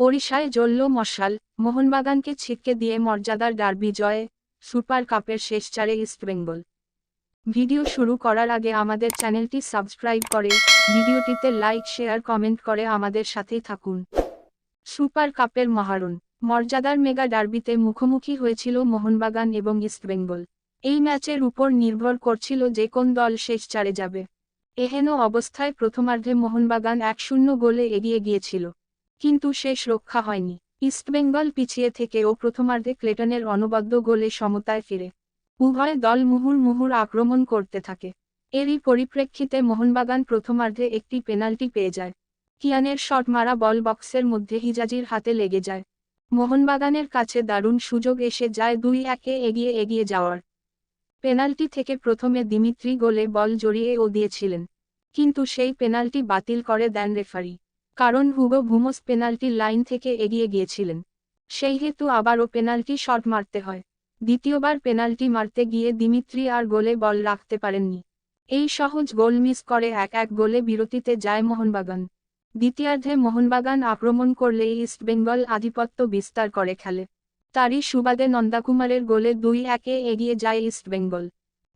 ওড়িশায় জ্বলল মশাল। মোহনবাগানকে ছিটকে দিয়ে মর্যাদার ডার্বি জয়ে সুপার কাপের শেষ চারে ইস্টবেঙ্গল ভিডিও শুরু করার আগে আমাদের চ্যানেলটি সাবস্ক্রাইব করে, ভিডিওটিতে লাইক, শেয়ার, কমেন্ট করে আমাদের সাথেই থাকুন। সুপার কাপের মহারণ। মর্যাদার মেগা ডার্বিতে মুখোমুখি হয়েছিল মোহনবাগান এবং ইস্টবেঙ্গল এই ম্যাচের উপর নির্ভর করছিল যে কোন দল শেষ চারে যাবে। এহেন অবস্থায় প্রথমার্ধে মোহনবাগান এক শূন্য গোলে এগিয়ে গিয়েছিল। কিন্তু শেষ রক্ষা হয়নি। ইস্টবেঙ্গল পিছিয়ে থেকেও প্রথমার্ধে ক্লেটনের অনবদ্য গোলে সমতায় ফিরে। উভয় দল মুহুর মুহুর আক্রমণ করতে থাকে। এরই পরিপ্রেক্ষিতে মোহনবাগান প্রথমার্ধে একটি পেনাল্টি পেয়ে যায়। কিয়ানের শট মারা বল বক্সের মধ্যে হিজাজির হাতে লেগে যায়। মোহনবাগানের কাছে দারুণ সুযোগ এসে যায় দুই একে এগিয়ে এগিয়ে যাওয়ার। পেনাল্টি থেকে প্রথমে দিমিত্রি গোলে বল জড়িয়ে ও দিয়েছিলেন। কিন্তু সেই পেনাল্টি বাতিল করে দেন রেফারি। কারণ হুগো ভুমোস পেনাল্টি লাইন থেকে এগিয়ে গিয়েছিলেন। সেই হেতু আবারও পেনাল্টি শট মারতে হয়। দ্বিতীয়বার পেনাল্টি মারতে গিয়ে দিমিত্রি আর গোলে বল রাখতে পারেননি। এই সহজ গোল মিস করে এক এক গোলে বিরতিতে যায় মোহনবাগান। দ্বিতীয়ার্ধে মোহনবাগান আক্রমণ করলে ইস্টবেঙ্গল আধিপত্য বিস্তার করে খেলে। তারই সুবাদে নন্দাকুমারের গোলে দুই একে এগিয়ে যায় ইস্টবেঙ্গল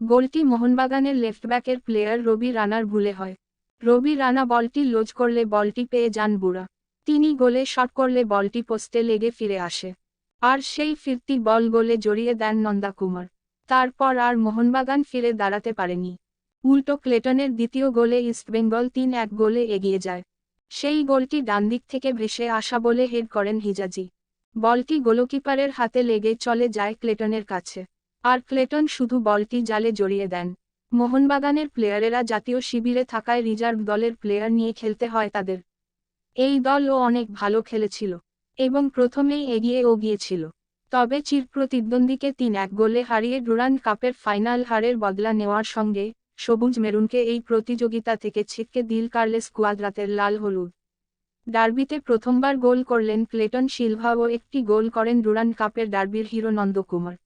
গোলটি মোহনবাগানের লেফটব্যাকের প্লেয়ার রবি রানার ভুলে হয়। রবি রানা বলটি লোজ করলে বলটি পেয়ে যান বুড়া। তিনি গোলে শট করলে বলটি পোস্টে লেগে ফিরে আসে। আর সেই ফিরতি বল গোলে জড়িয়ে দেন নন্দাকুমার। তারপর আর মোহনবাগান ফিরে দাঁড়াতে পারেনি। উল্টো ক্লেটনের দ্বিতীয় গোলে ইস্টবেঙ্গল তিন এক গোলে এগিয়ে যায়। সেই গোলটি ডানদিক থেকে ভেসে আসা বলে হেড করেন হিজাজি। বলটি গোলকিপারের হাতে লেগে চলে যায় ক্লেটনের কাছে। আর ক্লেটন শুধু বলটি জালে জড়িয়ে দেন। মোহনবাগানের প্লেয়ারেরা জাতীয় শিবিরে থাকায় রিজার্ভ দলের প্লেয়ার নিয়ে খেলতে হয় তাদের। এই দলও অনেক ভালো খেলেছিল এবং প্রথমেই এগিয়ে ও গিয়েছিল। তবে চির প্রতিদ্বন্দ্বীকে তিন এক গোলে হারিয়ে ডুরান্ড কাপের ফাইনাল হারের বদলা নেওয়ার সঙ্গে সবুজ মেরুনকে এই প্রতিযোগিতা থেকে ছিটকে দিল কার্লেস কুয়াদ্রাতের লাল হলুদ। ডার্বিতে প্রথমবার গোল করলেন ক্লেটন সিলভা ও একটি গোল করেন ডুরান্ড কাপের ডার্বির হিরো নন্দকুমার